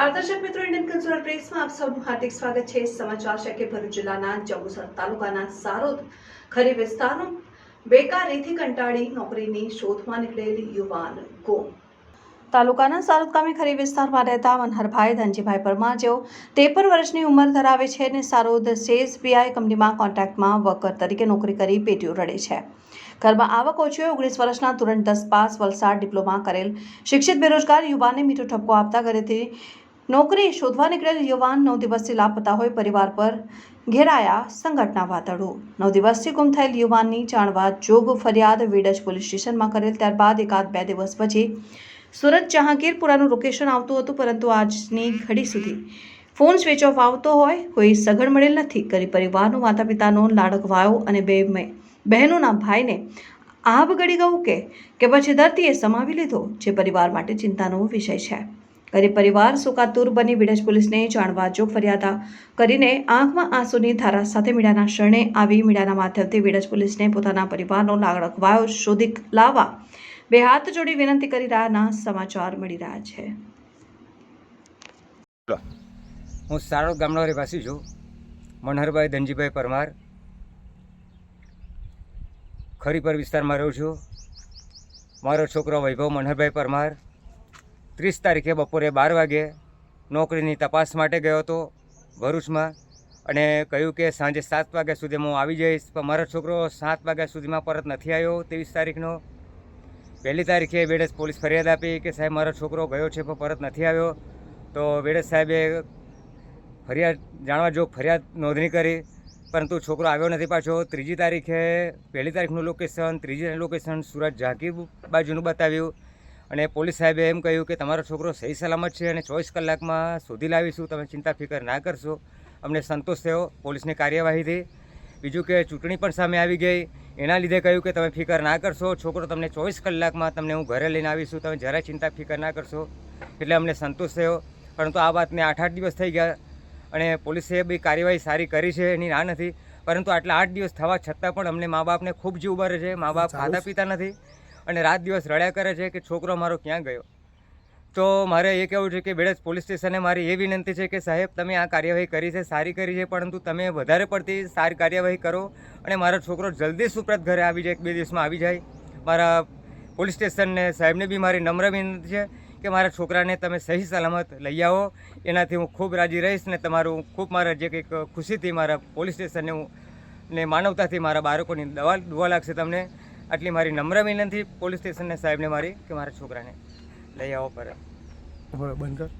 નમસ્કાર દર્શક મિત્રો ઇન્ડિયન કલ્ચરલ પ્રેસમાં આપ છે. સમાચાર છે કે ભરૂચ જિલ્લાના તાલુકાના સારોદ ખરી વિસ્તારનો બેકારીથી કંટાળી નોકરીની શોધમાં નીકળેલ યુવાન ગુમ. તાલુકાના સારોદ ગામે ખરી વિસ્તારમાં રહેતા મનહરભાઈ ધનજીભાઈ પરમાર જેઓ ત્રેપન વર્ષની ઉંમર ધરાવે છે અને સારોદ સેઝ પીઆઈ કંપનીમાં કોન્ટ્રાક્ટમાં વર્કર તરીકે નોકરી કરી પેટીઓ રડે છે. ઘરમાં આવક ઓછી હોય, ઓગણીસ વર્ષના તુરંત દસ પાસ વલસાડ ડિપ્લોમા કરેલ શિક્ષિત બેરોજગાર યુવાને મીઠો ઠપકો આપતા ઘરેથી નોકરી શોધવા નીકળેલ યુવાન નવ દિવસથી લાપતા હોય પરિવાર પર ઘેરાયા સંકટના વાદળો. નવ દિવસથી ગુમ થયેલ યુવાનની જાણવા જોગ ફરિયાદ વિડજ પોલીસ સ્ટેશનમાં કરેલ, ત્યારબાદ એકાદ બે દિવસ પછી સુરત જહાંગીરપુરાનું લોકેશન આવતું હતું, પરંતુ આજની ઘડી સુધી ફોન સ્વિચ ઓફ આવતો હોય, કોઈ સગડ મળેલ નથી. ગરીબ પરિવારનો માતા પિતાનો લાડકવાયો અને બે બહેનોના ભાઈને આભ ગળી ગયું કે કે પછી ધરતીએ સમાવી લીધો, જે પરિવાર માટે ચિંતાનો વિષય છે. ગરીબ પરિવાર સુકાતુર બની વિડજ પોલીસને જાણવા જોગ ફરિયાદા કરીને આંખમાં આંસુની ધારા સાથે મીડિયાના શરણે આવી મીડિયાના માધ્યમથી વિડજ પોલીસને પોતાના પરિવારનો લાગણકવાયો શોધી લાવવા બે હાથ જોડી વિનંતી કરી રહ્યાના સમાચાર મળી રહ્યા છે. હું સારોદ ગામડા રહેવાસી છું. મનહરભાઈ ધનજીભાઈ પરમાર. ખરીપર વિસ્તારમાં રહું છું. મારો છોકરો વૈભવ મનહરભાઈ પરમાર. ત્રીસ તારીખે બપોરે બાર વાગે નોકરીની તપાસ માટે ગયો હતો ભરૂચમાં અને કહ્યું કે સાંજે સાત વાગ્યા સુધી હું આવી જઈશ. પણ મારો છોકરો સાત વાગ્યા સુધીમાં પરત નથી આવ્યો ત્રીસ તારીખનો. પહેલી તારીખે વેડેસ પોલીસ ફરિયાદ આપી કે સાહેબ, મારો છોકરો ગયો છે પણ પરત નથી આવ્યો. તો વેડેસ સાહેબે ફરિયાદ, જાણવા જો ફરિયાદ નોંધણી કરી, પરંતુ છોકરો આવ્યો નથી પાછો. ત્રીજી તારીખે પહેલી તારીખનું લોકેશન, ત્રીજી લોકેશન સુરત ઝાંકી બાજુનું બતાવ્યું. અને પોલીસ સાહેબે એમ કહ્યું કે તમારો છોકરો સહી સલામત છે અને ચોવીસ કલાકમાં શોધી લાવીશું તમે ચિંતા ફિકર ના કરશો. અમને સંતોષ થયો પોલીસની કાર્યવાહીથી. બીજું કે ચૂંટણી પણ સામે આવી ગઈ. એના લીધે કહ્યું કે તમે ફિકર ના કરશો. છોકરો તમને ચોવીસ કલાકમાં તમને હું ઘરે લઈને આવીશું. તમે જરાય ચિંતા ફિકર ના કરશો. એટલે અમને સંતોષ થયો. પરંતુ આ વાતને આઠ આઠ દિવસ થઈ ગયા અને પોલીસે બી કાર્યવાહી સારી કરી છે એની ના નથી. પરંતુ આટલા આઠ દિવસ થવા છતાં પણ અમને મા બાપને ખૂબ જીવ બરે છે. મા બાપ ખાતા પીતા નથી. અને રાત દિવસ રડ્યા કરે છે કે છોકરો મારો ક્યાં ગયો? તો મારે એ કહેવું છે કે બેડજ પોલીસ સ્ટેશને મારી એ વિનંતી છે કે સાહેબ, તમે આ કાર્યવાહી કરી છે, સારી કરી છે, પરંતુ તમે વધારે પડતી સારી કાર્યવાહી કરો અને મારો છોકરો જલ્દી સુપ્રત ઘરે આવી જાય, એક બે દિવસમાં આવી જાય. મારા પોલીસ સ્ટેશનને સાહેબને બી મારી નમ્ર વિનંતી છે કે મારા છોકરાને તમે સહી સલામત લઈ આવો. એનાથી હું ખૂબ રાજી રહીશ ને તમારું ખૂબ મારા જે કંઈક ખુશીથી મારા પોલીસ સ્ટેશનને હું ને માનવતાથી મારા બાળકોની દવા દુવા લાગશે તમને. આટલી મારી નમ્ર વિનંતી પોલીસ સ્ટેશનને સાહેબને મારી કે મારા છોકરાને લઈ આવો પર. બંધ કર.